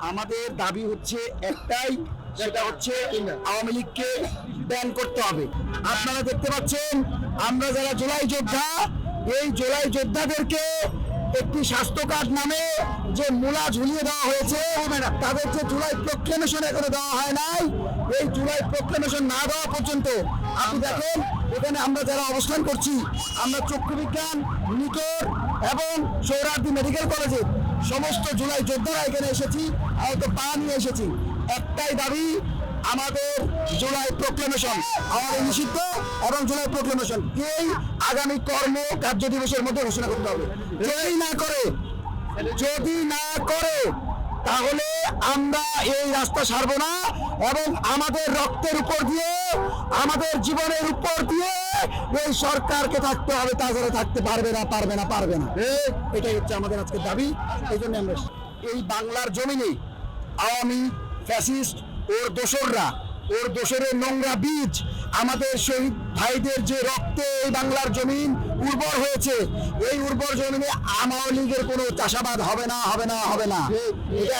আমাদের দাবি হচ্ছে একটাই সেটা হচ্ছে আওয়ামী লীগকে ব্যান করতে হবে। আপনারা দেখতে পাচ্ছেন আমরা যারা জুলাই যোদ্ধা এই জুলাই যোদ্ধাদেরকে একটি স্বাস্থ্য কার্ড নামে যে মূলা ঝুলিয়ে দেওয়া হয়েছে তাদের যে জুলাই প্রক্লেমেশন এখনও দেওয়া হয় নাই এই জুলাই প্রক্লেমেশন না দেওয়া পর্যন্ত আপনি দেখেন এখানে আমরা যারা অবস্থান করছি আমরা চক্ষু বিজ্ঞান এবং সৌরার্দি মেডিকেল কলেজের সমস্ত জুলাই যোদ্ধারা এখানে এসেছি হয়তো পা নিয়ে এসেছি। একটাই দাবি, আমাদের জুলাই প্রোক্লেমেশন আমাদের নিষিদ্ধ এবং জুলাই প্রোক্লেমেশন এই আগামী কর্ম কার্য দিবসের মধ্যে ঘোষণা করতে হবে? যদি না করে, যদি না করে তাহলে আমরা এই রাস্তা সারবো না এবং আমাদের রক্তের উপর দিয়ে আমাদের জীবনের উপর দিয়ে এই সরকারকে থাকতে হবে তাছাড়া থাকতে পারবে না পারবে না পারবে না। এটাই হচ্ছে আমাদের আজকের দাবি এই জন্য আমরা এই বাংলার জমিনে আওয়ামী ফ্যাসিস্ট ওর দোসররা ওর দোসরের নোংরা বীজ। আমাদের শহীদ ভাইদের যে রক্তে এই বাংলার জমিন উর্বর হয়েছে এই উর্বর জমিনে আওয়ামী লীগের কোনো চাষাবাদ হবে না হবে না হবে না। এটা